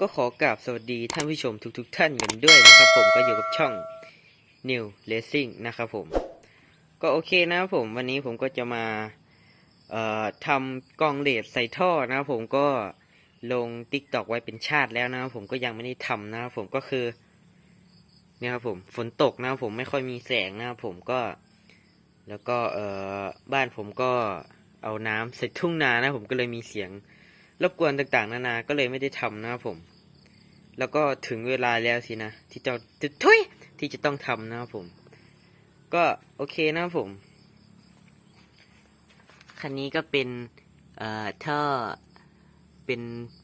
ก็ขอกราบสวัสดีท่านผู้ชมทุกๆทท่านกันด้วยนะครับผมก็อยู่กับช่อง New Racing นะครับผม ก็โอเคนะครับผมวันนี้ผมก็จะมาทำกองเลดใส่ท่อนะครับผมก็ลง Tik t o อกไว้เป็นชาติแล้วนะครับผมก็ยังไม่ได้ทำนะครับผมก็คือเนี่ยครับผมฝนตกนะครับผมไม่ค่อยมีแสงนะครับผมก็ แล้วก็เออบ้านผมก็เอาน้ำใส่ทุ่งนานะผมก็เลยมีเสียงรบกวนต่างๆ นานา ก็เลยไม่ได้ทำนะครับผม แล้วก็ถึงเวลาแล้วสินะ ที่จะจะทุยที่จะต้องทำนะครับผม ก็โอเคนะครับผม คันนี้ก็เป็นเอ่อท่อเป็น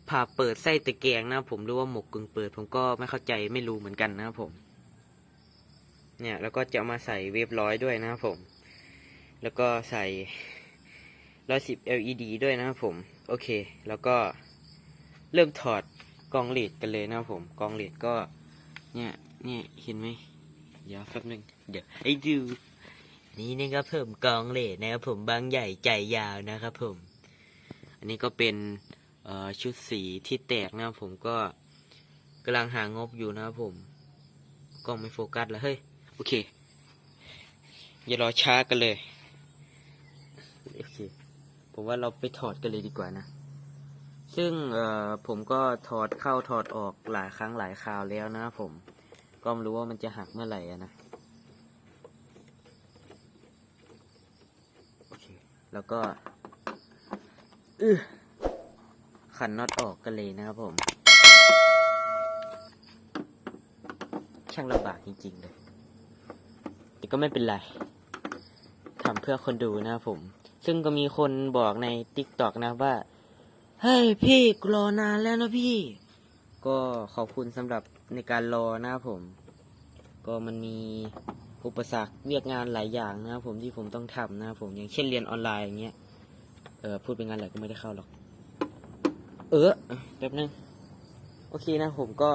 ผ่าเปิดไส้ตะแกรงนะครับผมหรือว่าหมกกึ่งเปิด ผมก็ไม่เข้าใจไม่รู้เหมือนกันนะครับผม เนี่ยแล้วก็จะามาใส่เวฟร้อยด้วยนะครับผม แล้วก็ใส่110 LED ด้วยนะครับผม โอเค แล้วก็เริ่มถอด กองเลดกันเลยนะครับผมกองเลดก็ เนี่ยเนี่ยเห็นไหมเดี๋ยวแป๊บนึงเดี๋ยวให้ดูนี่นี่ก็เพิ่มกองเลดนะครับผมบางใหญ่ใจยาวนะครับผม อันนี้ก็เป็นชุดสีที่แตกนะครับผมก็กำลังหางบอยู่นะครับผมกล้องไม่โฟกัสแล้วเฮ้ยโอเคอย่ารอช้ากันเลยโอเคผมว่าเราไปถอดกันเลยดีกว่านะ ซึ่งผมก็ถอดเข้าถอดออกหลายครั้งหลายคราวแล้วนะครับผม ก็ไม่รู้ว่ามันจะหักเมื่อไหร่นะ โอเค แล้วก็ขันน็อตออกกันเลยนะครับผม ช่างลำบากจริงๆเลยแต่ก็ไม่เป็นไรทำเพื่อคนดูนะครับผม ซึ่งก็มีคนบอกใน t ิ k t o k นะว่า เฮ้ยพี่รอนานแล้วนะพี่ ก็ขอบคุณสำหรับในการรอนะครับผม ก็มันมีอุปสรรคเรียกงานหลายอย่างนะครับผมที่ผมต้องทำนะครับผมอย่างเช่นเรียนออนไลน์อย่างเงี้ยเออพูดเป็นงานอะไรก็ไม่ได้เข้าหรอก เออแป๊บนึงโอเคนะผมก็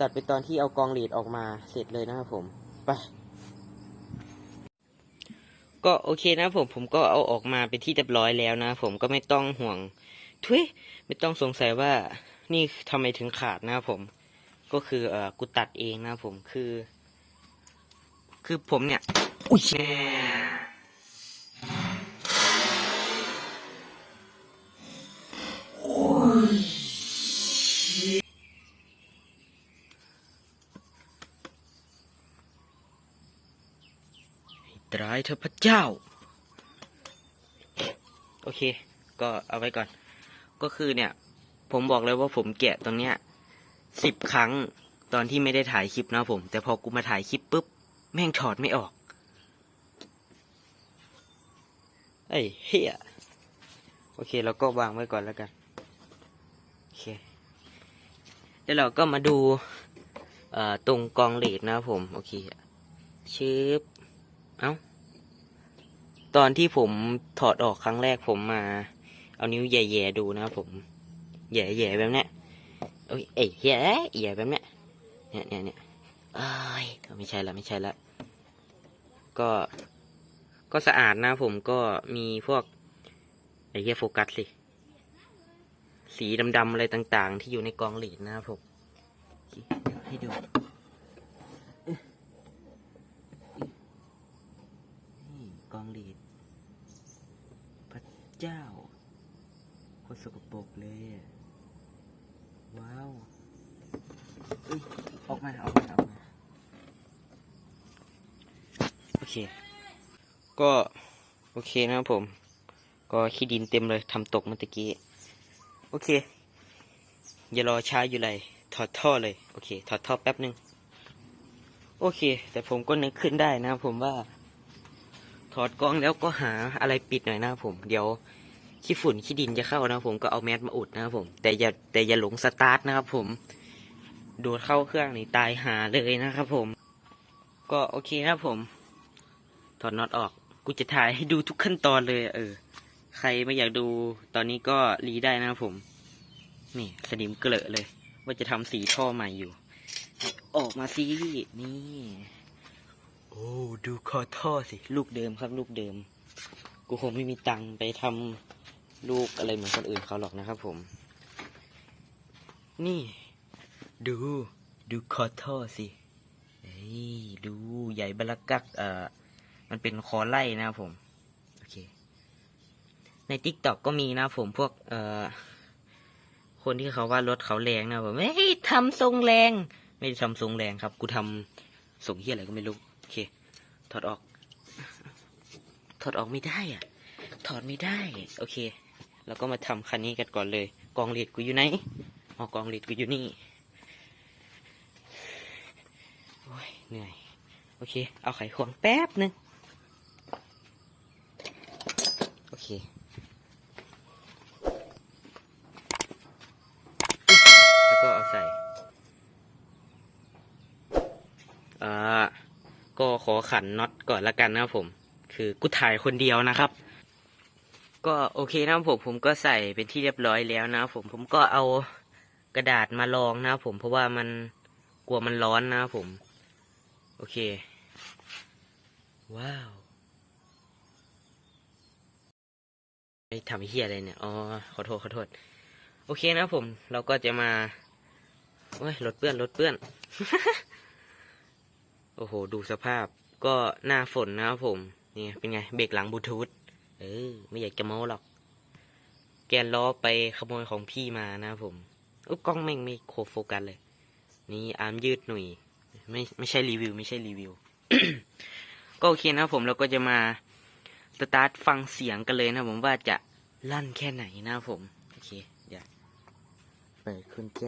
ตัดไปตอนที่เอากองลีดออกมาเสร็จเลยนะครับผม ไป ก็โอเคนะผมผมก็เอาออกมาเป็นที่เรียบร้อยแล้วนะ ผมก็ไม่ต้องห่วงทุยไม่ต้องสงสัยว่านี่ทำไมถึงขาดนะครับผม ก็คือเออกูตัดเองนะครับผมคือ คือผมเนี่ยอุ้ยแตรายเธอพระเจ้า โอเค ก็เอาไว้ก่อน ก็คือเนี่ย ผมบอกเลยว่าผมแกะตรงเนี้ยสิบครั้งตอนที่ไม่ได้ถ่ายคลิปนะผม แต่พอกูมาถ่ายคลิปปุ๊บ แม่งถอดไม่ออก ไอ้เฮียโอเคเราก็วางไว้ก่อนแล้วกัน โอเค แล้วเราก็มาดูตรงกองเลดนะผม โอเคชืบ เอ้า ตอนที่ผมถอดออกครั้งแรกผมมา เอานิ้วแย่ๆดูนะครับผม แย่ๆแบบเนี้ยโอ้ยเอ้ยแย่แย่แบบเนี้ยเนี่ยเนี่ยเนี่ยเอ้ยไม่ใช่ละไม่ใช่ละก็ก็สะอาดนะผมก็มีพวกไอ้เหี้ยโฟกัสสิ สีดำๆอะไรต่างๆ ที่อยู่ในกองหลีดนะครับผม ให้ดูนี่กองหลีด พระเจ้าโคตร สกปรกเลย ว้าวเอ้ยออกมา ออกมา ออกมา โอเค ก็ โอเคนะครับผม ก็ขี้ดินเต็มเลยทำตกเมื่อตะกี้ โอเค อย่ารอช้าอยู่เลย ถอดท่อเลย โอเค ถอดท่อแป๊บนึง โอเค แต่ผมก็นึกขึ้นได้นะครับผมว่า ถอดกล้องแล้วก็หาอะไรปิดหน่อยนะครับผม เดี๋ยว ขี้ฝุ่นขี้ดินจะเข้านะผมก็เอาแมสมาอุดนะครับผม แต่อย่าแต่อย่าหลงสตาร์ทนะครับผม โดดเข้าเครื่องนี่ตายหาเลยนะครับผม ก็โอเคครับผม ถอดน็อตออก กูจะถ่ายให้ดูทุกขั้นตอนเลย เออ ใครไม่อยากดูตอนนี้ก็รีได้นะครับผม นี่สนิมเกลอะเลย ว่าจะทำสีท่อใหม่อยู่ ออกมาสินี่ โอ้ดูคอท่อสิ ลูกเดิมครับ ลูกเดิม กูคงไม่มีตังค์ไปทำ ลูกอะไรเหมือนคนอื่นเขาหรอกนะครับผม นี่ ดู ดูคอท่อสิเฮ้ยดูใหญ่บลักกักเอ่อมันเป็นคอไล่นะครับผม โอเค ในทิกต็อกก็มีนะผมพวก เอ่อ คนที่เขาว่ารถเขาแรงนะผมไม่ให้ทำทรงแรง ไม่ได้ทำทรงแรงครับ กูทำทรงเฮียอะไรก็ไม่รู้ โอเค ถอดออก ถอดออกไม่ได้อะ ถอดไม่ได้ โอเค เราก็มาทำคันนี้กันก่อนเลย กองเหล็กกูอยู่ไหนออกกองเหล็กกูอยู่นี่โอ้ยเหนื่อย โอเค เอาไขควงแป๊บหนึ่งโอเคแล้วก็เอาใส่อ่าก็ขอขันน็อตก่อนละกันนะครับผม คือกูถ่ายคนเดียวนะครับ ก็โอเคนะผมผมก็ใส่เป็นที่เรียบร้อยแล้วนะผมผมก็เอากระดาษมาลองนะผมเพราะว่ามันกลัวมันร้อนนะผม โอเค ว้าวไอทำเฮียอะไรเนี่ยอ๋อขอโทษขอโทษ โอเคนะผม เราก็จะมาโอ้ยรถเปื้อนรถเปื้อน โอ้โห ดูสภาพก็หน้าฝนนะครับผม นี่เป็นไง เบรกหลังบลูทูธ เออ ไม่อยากจะโม้หรอก แกนล้อไปขโมยของพี่มานะผมอุ๊ยกล้องแม่งไม่โคโฟกัสเลย นี่อาร์มยืดหนุ่ยไม่ไม่ใช่รีวิว ไม่ใช่รีวิว ก็โอเคนะผมเราก็จะมาสตาร์ทฟังเสียงกันเลยนะผมว่าจะลั่นแค่ไหนนะผม โอเค เดี๋ยวเปิดคุณแจ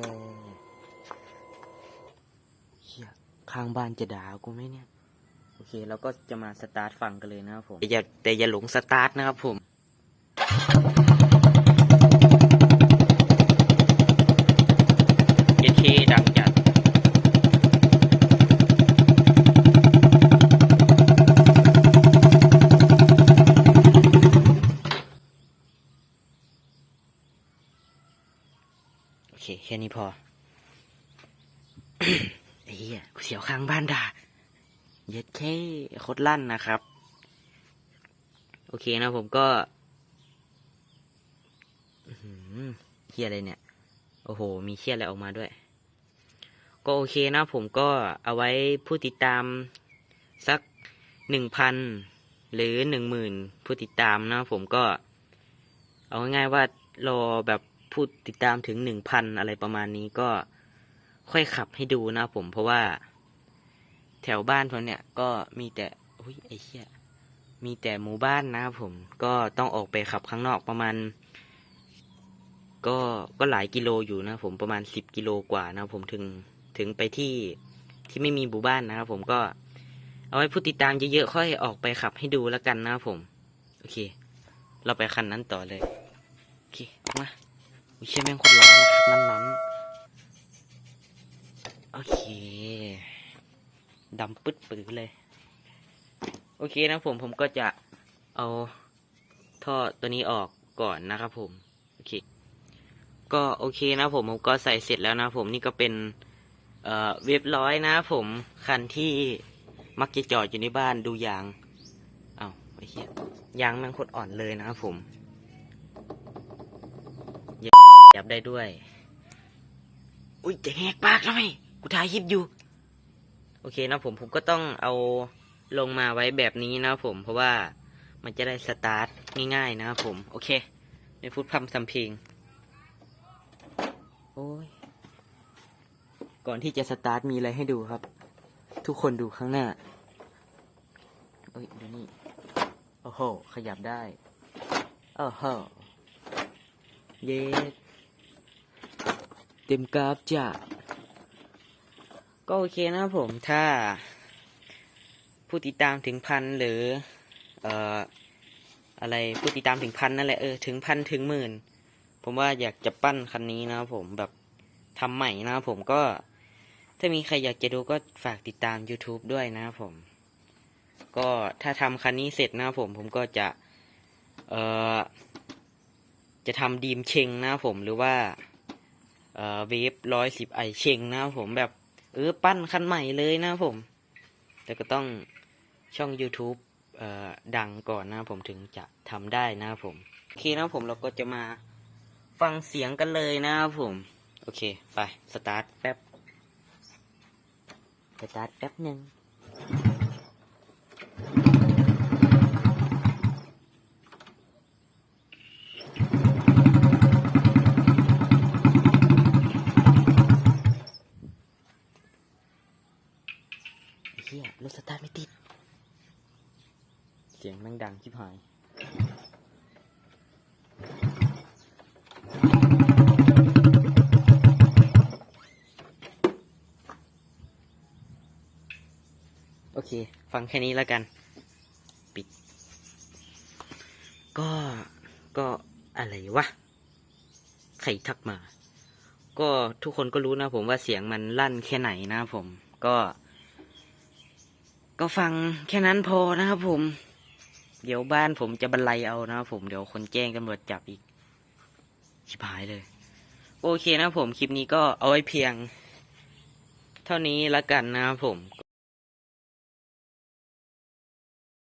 เฮียข้างบ้านจะด่ากูไหมเนี่ย โอเคเราก็จะมาสตาร์ทฟังกันเลยนะครับผมแต่อย่าแต่อย่าหลงสตาร์ทนะครับผมเอเคดังจัดโอเค แค่นี้พอ ไอ้เหี้ยกูเสียวข้างบ้านด่า เย็ดแค่โคตรลั่นนะครับ โอเคนะผมก็หือเฮียอะไรเนี่ย โอ้โห มีเชียอะไรออกมาด้วย ก็โอเคนะผมก็เอาไว้ผู้ติดตามสักหนึ่งพันหรือหนึ่งหมื่นผู้ติดตามนะผมก็ เอาง่ายๆว่ารอแบบผู้ติดตามถึงหนึ่งพันอะไรประมาณนี้ก็ค่อยขับให้ดูนะผมเพราะว่า แถวบ้านผมเนี่ยก็มีแต่อุ้ยไอ้เหี้ยมีแต่หมู่บ้านนะครับผม ก็ต้องออกไปขับข้างนอกประมาณ ก็ก็หลายกิโลอยู่นะผมประมาณสิบกิโลกว่านะผมถึงถึงไปที่ที่ไม่มีหมู่บ้านนะครับผมก็เอาไว้ผู้ติดตามเยอะๆค่อยออกไปขับให้ดูแล้วกันนะครับผม โอเค เราไปคันนั้นต่อเลย โอเคออกมาอุ้ยเชี่ยแม่งคนร้อนนะครับนั้นนั้นๆโอเค ดำปึ๊ดปื้เลย โอเคนะผมผมก็จะเอาท่อตัวนี้ออกก่อนนะครับผม โอเค ก็โอเคนะผมผมก็ใส่เสร็จแล้วนะผมนี่ก็เป็นเอ่อเรียบร้อยนะผมคันที่มักจะจอดอยู่ในบ้านดูยาง เอา้าไอ้เหี้ยยางมันโคตรอ่อนเลยนะครับผมยับได้ด้วย อุ้ยจะแหกปากทำไมกูถ่ายคลิปอยู่ อเคนะผมผมก็ต้องเอาลงมาไว้แบบนี้นะผมเพราะว่ามันจะได้สตาร์ทง่ายๆนะครับผม โอเคไม่พูดพร่ำทำเพลงโอ้ยก่อนที่จะสตาร์ทมีอะไรให้ดูครับ ทุกคนดูข้างหน้าเอ้ยดูนี่โอ้โห ขยับได้โอ้โหเย็ดเต็มกราฟจ้ะ ก็โอเคนะครับผมถ้า ผู้ติดตามถึงพันหรือ เอ่อ อะไรผู้ติดตามถึงพันนั่นแหละเออถึงพันถึงหมื่นผมว่าอยากจะปั้นคันนี้นะครับผมแบบทำใหม่นะครับผมก็ ถ้ามีใครอยากจะดูก็ฝากติดตาม YouTube ด้วยนะครับผม ก็ถ้าทำคันนี้เสร็จนะครับผม ผมก็จะ เอ่อ จะทำดีมเชงนะครับผมหรือว่า เอ่อเวฟร้อยสิบไอเชงนะครับผมแบบ เออปั้นคันใหม่เลยนะผม แต่ก็ต้องช่อง YouTube เอ่อดังก่อนนะผมถึงจะทำได้นะผม โอเคนะผมเราก็จะมาฟังเสียงกันเลยนะครับผม โอเค ไป สตาร์ทแป๊บ สตาร์ทแป๊บหนึ่ง ไอ้เฮียรถสตาร์ทไม่ติดังชิบหายโอเค ฟังแค่นี้แล้วกัน ปิด ก็ก็อะไรวะ ใครทักมา ก็ทุกคนก็รู้นะผมว่าเสียงมันลั่นแค่ไหนนะผม ก็ ก็ฟังแค่นั้นพอนะครับผม เดี๋ยวบ้านผมจะบรรลัยเอานะครับผมเดี๋ยวคนแจ้งตำรวจจับอีก ชิบหายเลย โอเคนะผมคลิปนี้ก็เอาไว้เพียง เท่านี้ละกันนะครับผม